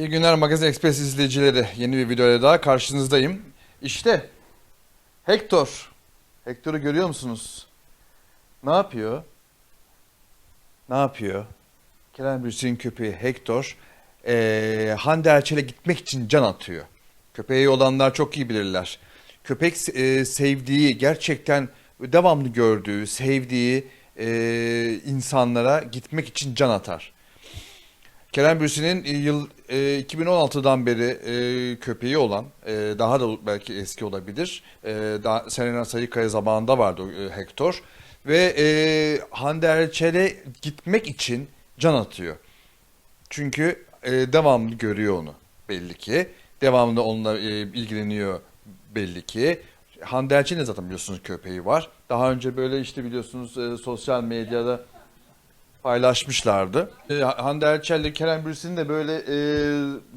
İyi günler Magazin Express izleyicileri. Yeni bir videoyla daha karşınızdayım. İşte Hector. Hector'u görüyor musunuz? Ne yapıyor? Ne yapıyor? Kerem Bürsin'in köpeği Hector eee Hande Erçel'e gitmek için can atıyor. Köpeği olanlar çok iyi bilirler. Köpek eee, sevdiği, gerçekten devamlı gördüğü, sevdiği eee, insanlara gitmek için can atar. Kerem Bürsin'in e, yıl e, 2016'dan beri e, köpeği olan, e, daha da belki eski olabilir. E, daha Serena Sayıkaya zamanında vardı e, Hector. Ve e, Hande Erçel'e gitmek için can atıyor. Çünkü e, devamlı görüyor onu belli ki. Devamlı onunla e, ilgileniyor belli ki. Hande Erçel'in zaten biliyorsunuz köpeği var. Daha önce böyle işte biliyorsunuz e, sosyal medyada paylaşmışlardı. E, Hande Erçel ile Kerem Bürsin de böyle e,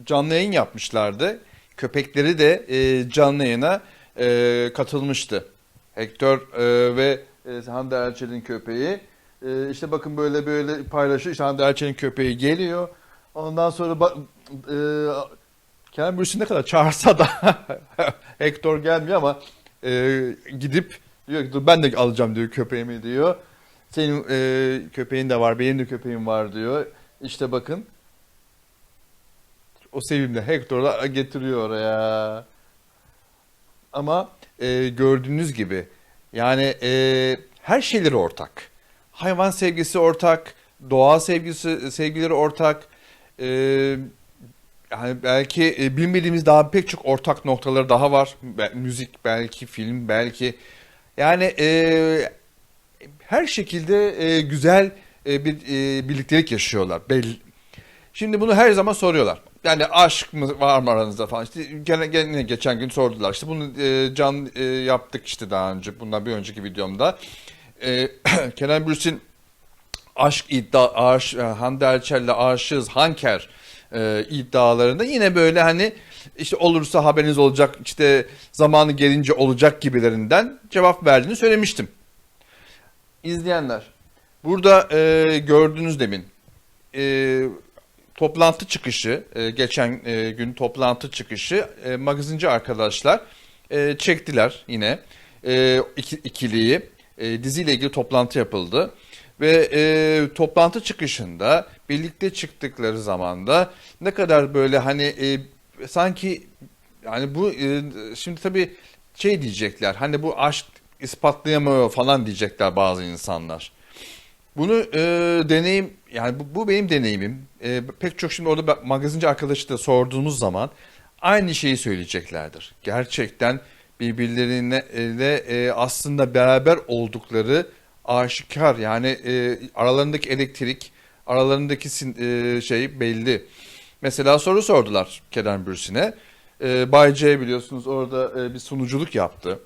canlı yayın yapmışlardı. Köpekleri de e, canlı yayına e, katılmıştı. Hector e, ve e, Hande Erçel'in köpeği. E, işte bakın böyle böyle paylaşıyor. İşte Hande Erçel'in köpeği geliyor. Ondan sonra ba- e, Kerem Bürsin ne kadar çağırsa da Hector gelmiyor ama e, gidip diyor ki ben de alacağım diyor köpeğimi diyor. Senin e, köpeğin de var, benim de köpeğim var diyor. İşte bakın. O sevimli Hector'la getiriyor oraya. Ama e, gördüğünüz gibi yani e, her şeyleri ortak. Hayvan sevgisi ortak, doğa sevgisi sevgileri ortak. E, yani belki e, bilmediğimiz daha pek çok ortak noktaları daha var. Be- müzik belki, film belki. Yani e, her şekilde e, güzel e, bir e, birliktelik yaşıyorlar. Belli. Şimdi bunu her zaman soruyorlar. Yani aşk mı var mı aranızda falan. İşte gene, gene geçen gün sordular. İşte bunu e, can e, yaptık işte daha önce. Bundan bir önceki videomda. E, Kenan Bürsin aşk iddia aş, Hande Erçel'le aşığız Hanker e, iddialarında yine böyle hani işte olursa haberiniz olacak işte zamanı gelince olacak gibilerinden cevap verdiğini söylemiştim. İzleyenler. Burada e, gördünüz demin. E, toplantı çıkışı e, geçen e, gün toplantı çıkışı e, magazinci arkadaşlar e, çektiler yine e, iki, ikiliyi. E, diziyle ilgili toplantı yapıldı. Ve e, toplantı çıkışında birlikte çıktıkları zamanda ne kadar böyle hani e, sanki yani bu e, şimdi tabii şey diyecekler hani bu aşk ispatlayamıyor falan diyecekler bazı insanlar. Bunu e, deneyim yani bu, bu benim deneyimim. E, pek çok şimdi orada magazinci arkadaşı da sorduğumuz zaman aynı şeyi söyleyeceklerdir. Gerçekten birbirlerine e, e, aslında beraber oldukları aşikar. Yani e, aralarındaki elektrik, aralarındaki sin- e, şey belli. Mesela soru sordular Kerem Bürsin'e. E, Bay C biliyorsunuz orada e, bir sunuculuk yaptı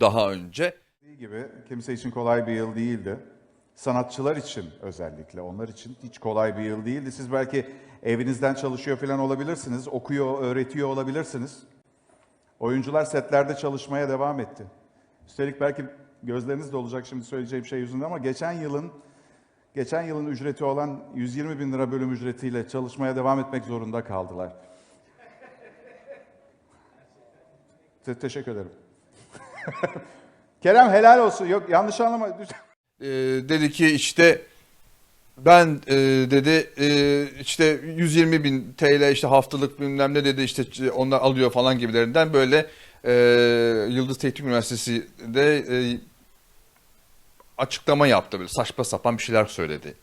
daha önce. Gibi kimse için kolay bir yıl değildi. Sanatçılar için özellikle onlar için hiç kolay bir yıl değildi. Siz belki evinizden çalışıyor falan olabilirsiniz, okuyor, öğretiyor olabilirsiniz. Oyuncular setlerde çalışmaya devam etti. Üstelik belki gözleriniz de olacak şimdi söyleyeceğim şey yüzünden ama geçen yılın geçen yılın ücreti olan 120 bin lira bölüm ücretiyle çalışmaya devam etmek zorunda kaldılar. Te- teşekkür ederim. Kerem helal olsun. Yok yanlış anlama. e, dedi ki işte ben e, dedi e, işte 120 bin TL işte haftalık bilmem ne dedi işte onlar alıyor falan gibilerinden böyle e, Yıldız Teknik Üniversitesi'de e, açıklama yaptı böyle saçma sapan bir şeyler söyledi.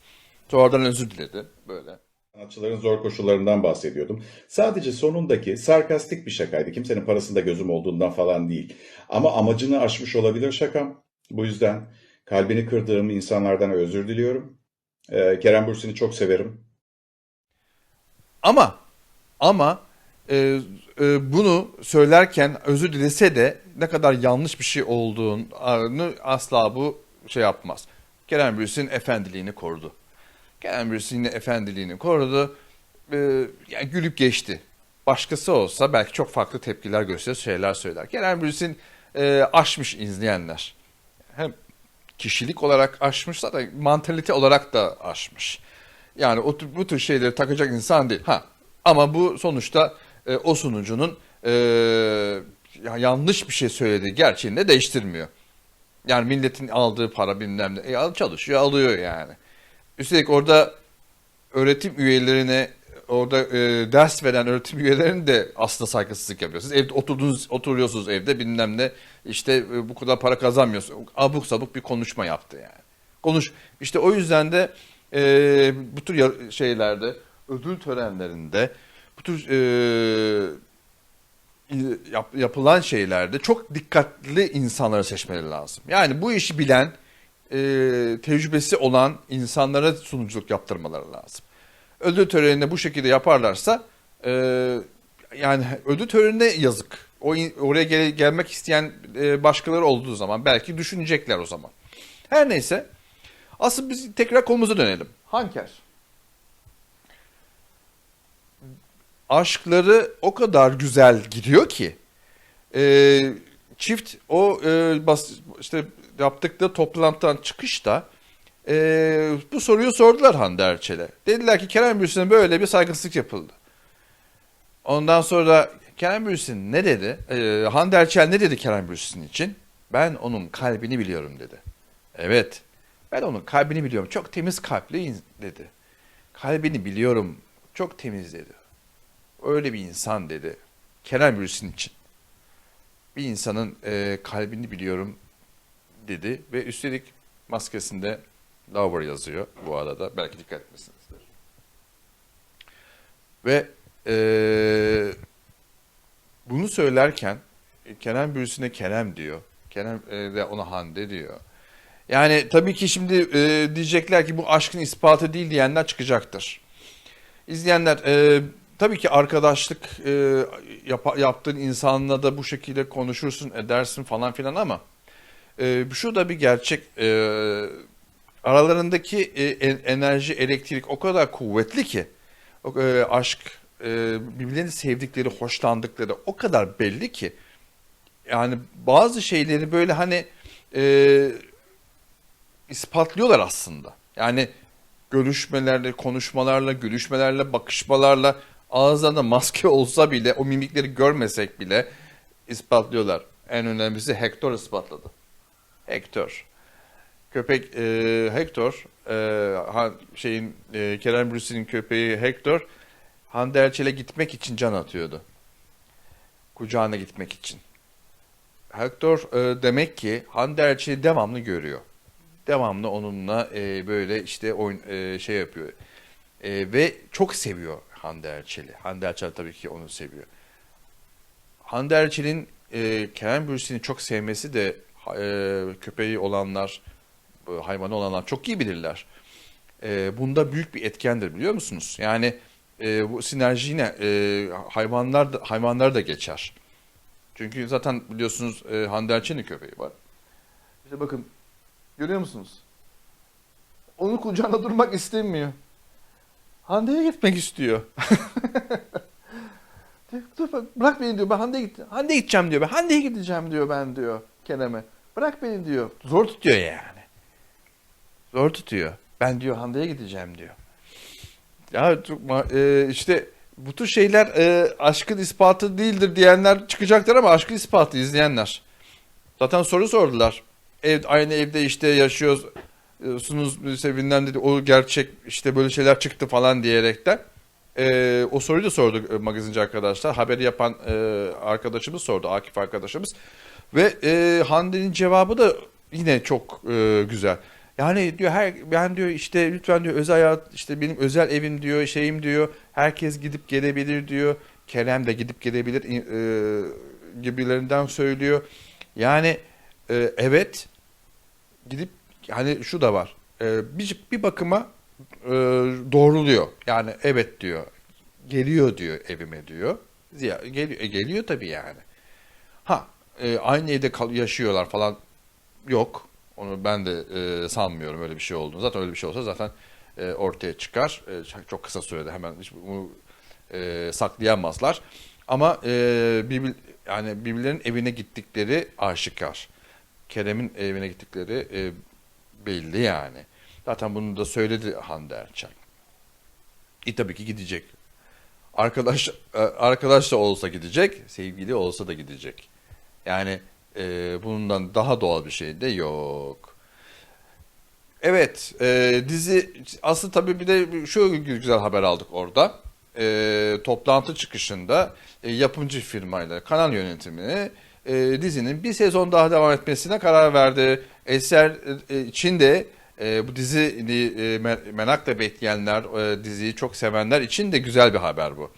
Sonradan özür diledi böyle. Sanatçıların zor koşullarından bahsediyordum. Sadece sonundaki sarkastik bir şakaydı. Kimsenin parasında gözüm olduğundan falan değil. Ama amacını aşmış olabilir şakam. Bu yüzden kalbini kırdığım insanlardan özür diliyorum. Ee, Kerem Bürsin'i çok severim. Ama ama e, e, bunu söylerken özür dilese de ne kadar yanlış bir şey olduğunu asla bu şey yapmaz. Kerem Bürsin efendiliğini korudu. Kerem Bürsin yine efendiliğini korudu. E, yani gülüp geçti. Başkası olsa belki çok farklı tepkiler gösterir, şeyler söyler. Kerem Bürsin e, aşmış izleyenler. Hem kişilik olarak aşmışsa da mantalite olarak da aşmış. Yani o bu tür şeyleri takacak insan değil. Ha Ama bu sonuçta e, o sunucunun e, ya- yanlış bir şey söylediği gerçeğini de değiştirmiyor. Yani milletin aldığı para bilmem ne. E, al- çalışıyor alıyor yani. Üstelik orada öğretim üyelerine orada e, ders veren öğretim üyelerinin de aslında saygısızlık yapıyorsunuz. Evde oturdunuz, oturuyorsunuz evde bilmem ne işte e, bu kadar para kazanmıyorsun. Abuk sabuk bir konuşma yaptı yani. Konuş. İşte o yüzden de e, bu tür şeylerde ödül törenlerinde bu tür e, yap- yapılan şeylerde çok dikkatli insanları seçmeleri lazım. Yani bu işi bilen, e, tecrübesi olan insanlara sunuculuk yaptırmaları lazım. Ödül törenini bu şekilde yaparlarsa e, yani ödül törenine yazık. O oraya gel- gelmek isteyen e, başkaları olduğu zaman belki düşünecekler o zaman. Her neyse. Asıl biz tekrar konumuza dönelim. Hanker. aşkları o kadar güzel gidiyor ki e, çift o e, bas, işte yaptıkları toplantıdan çıkışta e, bu soruyu sordular Hande Erçel'e. Dediler ki Kerem Bürsin'e böyle bir saygısızlık yapıldı. Ondan sonra Kerem Bürsin ne dedi? E, Hande Erçel ne dedi Kerem Bürsin için? Ben onun kalbini biliyorum dedi. Evet. Ben onun kalbini biliyorum. Çok temiz kalpli dedi. Kalbini biliyorum. Çok temiz dedi. Öyle bir insan dedi. Kerem Bürsin için. Bir insanın e, kalbini biliyorum dedi ve üstelik maskesinde Lover yazıyor bu arada. Belki dikkat etmişsinizdir. Ve e, bunu söylerken e, Kerem Bürsin'e Kerem diyor. Kerem e, de ona Hande diyor. Yani tabii ki şimdi e, diyecekler ki bu aşkın ispatı değil diyenler çıkacaktır. İzleyenler e, tabii ki arkadaşlık e, yap- yaptığın insanla da bu şekilde konuşursun edersin falan filan ama e, şu da bir gerçek e, aralarındaki e, en- enerji elektrik o kadar kuvvetli ki e, aşk e, birbirlerini sevdikleri hoşlandıkları o kadar belli ki yani bazı şeyleri böyle hani e, ispatlıyorlar aslında. Yani görüşmelerle, konuşmalarla, gülüşmelerle, bakışmalarla ağızlarında maske olsa bile o mimikleri görmesek bile ispatlıyorlar. En önemlisi Hector ispatladı. Hector. Köpek e, Hector, e, ha- şeyin e, Kerem Bürsin'in köpeği Hector Hande Erçel'e gitmek için can atıyordu. Kucağına gitmek için. Hector e, demek ki Hande Erçel'i devamlı görüyor devamlı onunla e, böyle işte oyun e, şey yapıyor. E, ve çok seviyor Hande Erçel'i. Hande Erçel tabii ki onu seviyor. Hande Erçel'in e, Kerem Bürsin'i çok sevmesi de e, köpeği olanlar, hayvanı olanlar çok iyi bilirler. E, bunda büyük bir etkendir biliyor musunuz? Yani e, bu sinerji yine e, hayvanlar da, hayvanlar da geçer. Çünkü zaten biliyorsunuz e, Hande Erçel'in köpeği var. İşte bakın Görüyor musunuz? Onun kucağında durmak istemiyor. Hande'ye gitmek istiyor. Dur bırak beni diyor. Ben Hande'ye git. Hande'ye gideceğim diyor. Ben Hande'ye gideceğim diyor ben diyor Kerem'e. Bırak beni diyor. Zor tutuyor yani. Zor tutuyor. Ben diyor Hande'ye gideceğim diyor. Ya çok e, işte bu tür şeyler e, aşkın ispatı değildir diyenler çıkacaktır ama aşkın ispatı izleyenler. Zaten soru sordular. Ev, aynı evde işte yaşıyorsunuz işte bilmem dedi o gerçek işte böyle şeyler çıktı falan diyerekten. Ee, o soruyu da sordu e, magazinci arkadaşlar. Haberi yapan e, arkadaşımız sordu Akif arkadaşımız. Ve e, Hande'nin cevabı da yine çok e, güzel. Yani diyor her ben diyor işte lütfen diyor özel hayat işte benim özel evim diyor şeyim diyor. Herkes gidip gelebilir diyor. Kerem de gidip gelebilir e, gibilerinden söylüyor. Yani e, evet gidip hani şu da var. E, bir, bir bakıma e, doğruluyor. Yani evet diyor. Geliyor diyor evime diyor. Ziya, geliyor, e, geliyor tabii yani. Ha e, aynı evde kal- yaşıyorlar falan yok. Onu ben de e, sanmıyorum öyle bir şey olduğunu. Zaten öyle bir şey olsa zaten e, ortaya çıkar. E, çok- kısa sürede hemen hiç bunu e, saklayamazlar. Ama e, birbir, yani birbirlerinin evine gittikleri aşikar. Kerem'in evine gittikleri e, belli yani. Zaten bunu da söyledi Hande Erçel. E tabii ki gidecek. Arkadaş e, arkadaş da olsa gidecek, sevgili olsa da gidecek. Yani e, bundan daha doğal bir şey de yok. Evet, e, dizi aslında tabii bir de şu güzel haber aldık orada. E, toplantı çıkışında e, yapımcı firmayla kanal yönetimini e, dizinin bir sezon daha devam etmesine karar verdi. Eser e, için de e, bu dizi e, mer- merakla bekleyenler, e, diziyi çok sevenler için de güzel bir haber bu.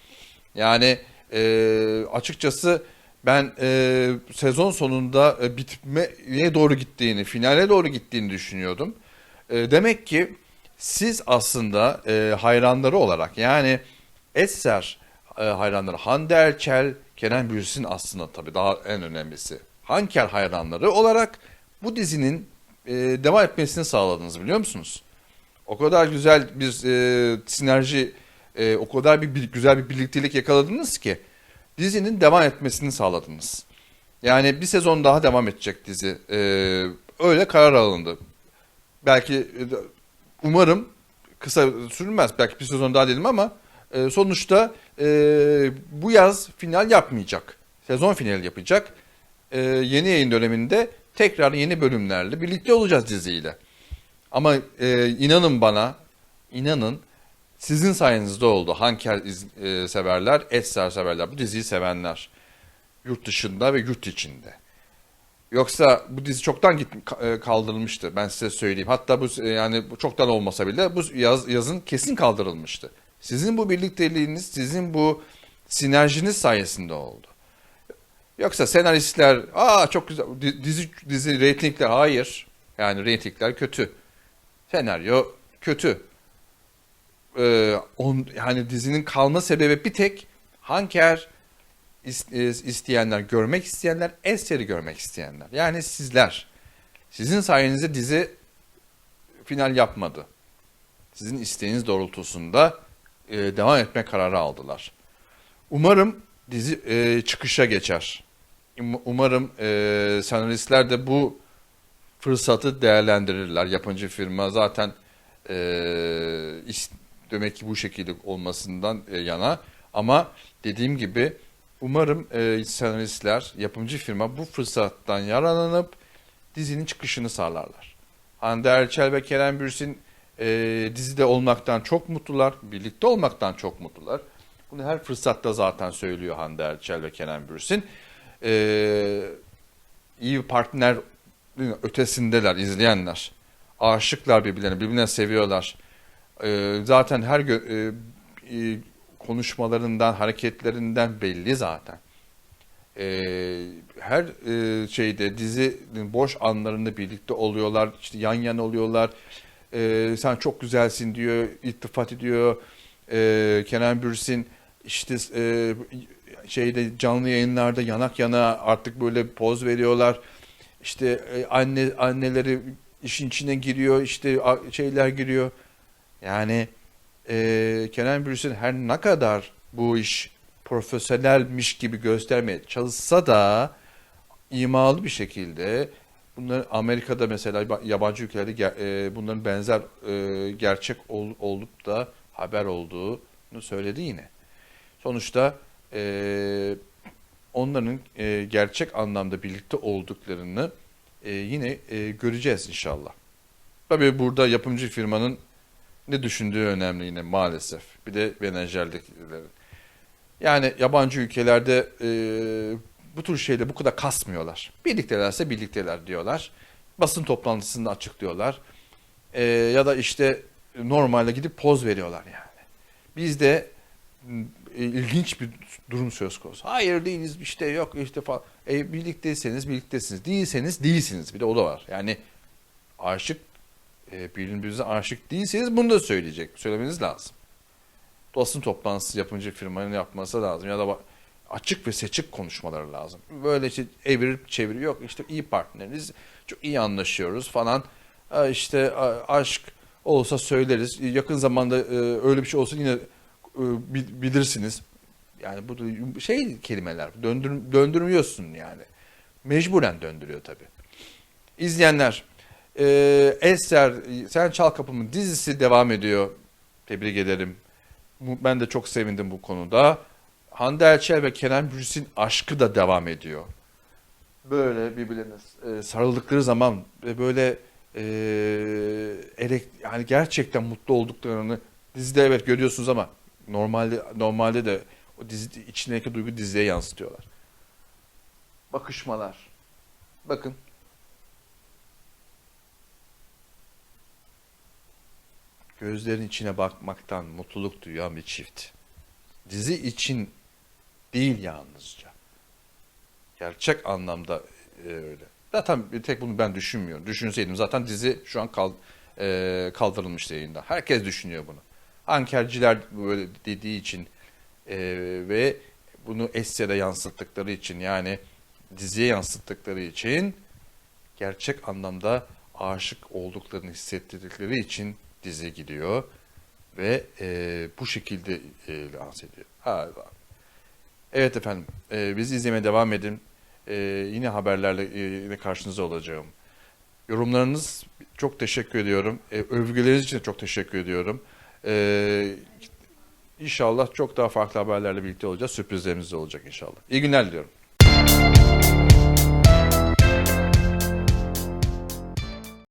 Yani e, açıkçası ben e, sezon sonunda e, bitmeye doğru gittiğini, finale doğru gittiğini düşünüyordum. E, demek ki siz aslında e, hayranları olarak yani Eser e, hayranları Hande Erçel, Kenan Bürsin aslında tabii daha en önemlisi. Hanker hayranları olarak bu dizinin e, devam etmesini sağladınız biliyor musunuz? O kadar güzel bir e, sinerji, e, o kadar bir, bir güzel bir birliktelik yakaladınız ki dizinin devam etmesini sağladınız. Yani bir sezon daha devam edecek dizi. E, öyle karar alındı. Belki e, umarım kısa sürmez. Belki bir sezon daha dedim ama e, sonuçta e, bu yaz final yapmayacak. Sezon finali yapacak. E, yeni yayın döneminde tekrar yeni bölümlerle birlikte olacağız diziyle. Ama e, inanın bana, inanın sizin sayenizde oldu. Hanker iz- e, severler, Etser severler, bu diziyi sevenler. Yurt dışında ve yurt içinde. Yoksa bu dizi çoktan git e, kaldırılmıştı. Ben size söyleyeyim. Hatta bu e, yani çoktan olmasa bile bu yaz yazın kesin kaldırılmıştı. Sizin bu birlikteliğiniz, sizin bu sinerjiniz sayesinde oldu. Yoksa senaristler, aa çok güzel di- dizi dizi reytingler hayır. Yani reytingler kötü. Senaryo kötü. Ee, on, yani dizinin kalma sebebi bir tek Hanker is- isteyenler, görmek isteyenler, eseri görmek isteyenler. Yani sizler. Sizin sayenizde dizi final yapmadı. Sizin isteğiniz doğrultusunda e, devam etme kararı aldılar. Umarım dizi e, çıkışa geçer. Um- Umarım e, senaristler de bu fırsatı değerlendirirler. Yapımcı firma zaten e, is- demek ki bu şekilde olmasından e, yana. Ama dediğim gibi umarım e, senaristler, yapımcı firma bu fırsattan yararlanıp dizinin çıkışını sağlarlar. Hande Erçel ve Kerem Bürsin e, dizide olmaktan çok mutlular, birlikte olmaktan çok mutlular. Bunu her fırsatta zaten söylüyor Hande Erçel ve Kerem Bürsin. E, iyi partner ötesindeler izleyenler. Aşıklar birbirlerine, birbirine seviyorlar. Ee, zaten her e, e, konuşmalarından, hareketlerinden belli zaten. Ee, her e, şeyde dizinin boş anlarında birlikte oluyorlar, işte yan yana oluyorlar. Ee, sen çok güzelsin diyor, iltifat ediyor. Ee, Kenan Bürsin işte e, şeyde canlı yayınlarda yanak yana artık böyle poz veriyorlar. İşte e, anne anneleri işin içine giriyor, işte şeyler giriyor. Yani e, Kenan Bürsin her ne kadar bu iş profesyonelmiş gibi göstermeye çalışsa da imalı bir şekilde bunların Amerika'da mesela ba- yabancı ülkelerde e, bunların benzer e, gerçek ol- olup da haber olduğunu söyledi yine. Sonuçta e, onların e, gerçek anlamda birlikte olduklarını e, yine e, göreceğiz inşallah. Tabii burada yapımcı firmanın ne düşündüğü önemli yine maalesef. Bir de menajerlikleri. Yani yabancı ülkelerde e, bu tür şeyde bu kadar kasmıyorlar. Birliktelerse birlikteler diyorlar. Basın toplantısında açıklıyorlar. E, ya da işte normalde gidip poz veriyorlar yani. Bizde ilginç bir durum söz konusu. Hayır değiliz işte yok işte falan. E, birlikteyseniz birliktesiniz. Değilseniz değilsiniz. Bir de o da var. Yani aşık e, birbirinize aşık değilseniz bunu da söyleyecek. Söylemeniz lazım. Basın toplantısı yapımcı firmanın yapması lazım. Ya da açık ve seçik konuşmaları lazım. Böyle işte evirip çeviri yok. İşte iyi partneriz. Çok iyi anlaşıyoruz falan. Ha işte aşk olsa söyleriz. Yakın zamanda e, öyle bir şey olsa yine e, bilirsiniz. Yani bu şey kelimeler. Döndür, döndürmüyorsun yani. Mecburen döndürüyor tabii. İzleyenler, e, Eser, Sen Çal Kapımı dizisi devam ediyor. Tebrik ederim. Ben de çok sevindim bu konuda. Hande Erçel ve Kenan Bürsin aşkı da devam ediyor. Böyle birbirlerine e, sarıldıkları zaman ve böyle e, elek, yani gerçekten mutlu olduklarını dizide evet görüyorsunuz ama normalde normalde de o dizi içindeki duygu diziye yansıtıyorlar. Bakışmalar. Bakın. Gözlerin içine bakmaktan mutluluk duyan bir çift. Dizi için değil yalnızca. Gerçek anlamda e, öyle. Zaten bir tek bunu ben düşünmüyorum. Düşünseydim zaten dizi şu an kal, e, kaldırılmış yayında. Herkes düşünüyor bunu. Ankerciler böyle dediği için e, ve bunu Esya'da yansıttıkları için yani diziye yansıttıkları için gerçek anlamda aşık olduklarını hissettirdikleri için dizi gidiyor ve e, bu şekilde e, lanse ediyor. Ha, evet efendim, e, bizi izlemeye devam edin. E, yine haberlerle e, yine karşınızda olacağım. Yorumlarınız çok teşekkür ediyorum. E, övgüleriniz için de çok teşekkür ediyorum. E, inşallah çok daha farklı haberlerle birlikte olacağız. Sürprizlerimiz de olacak inşallah. İyi günler diliyorum.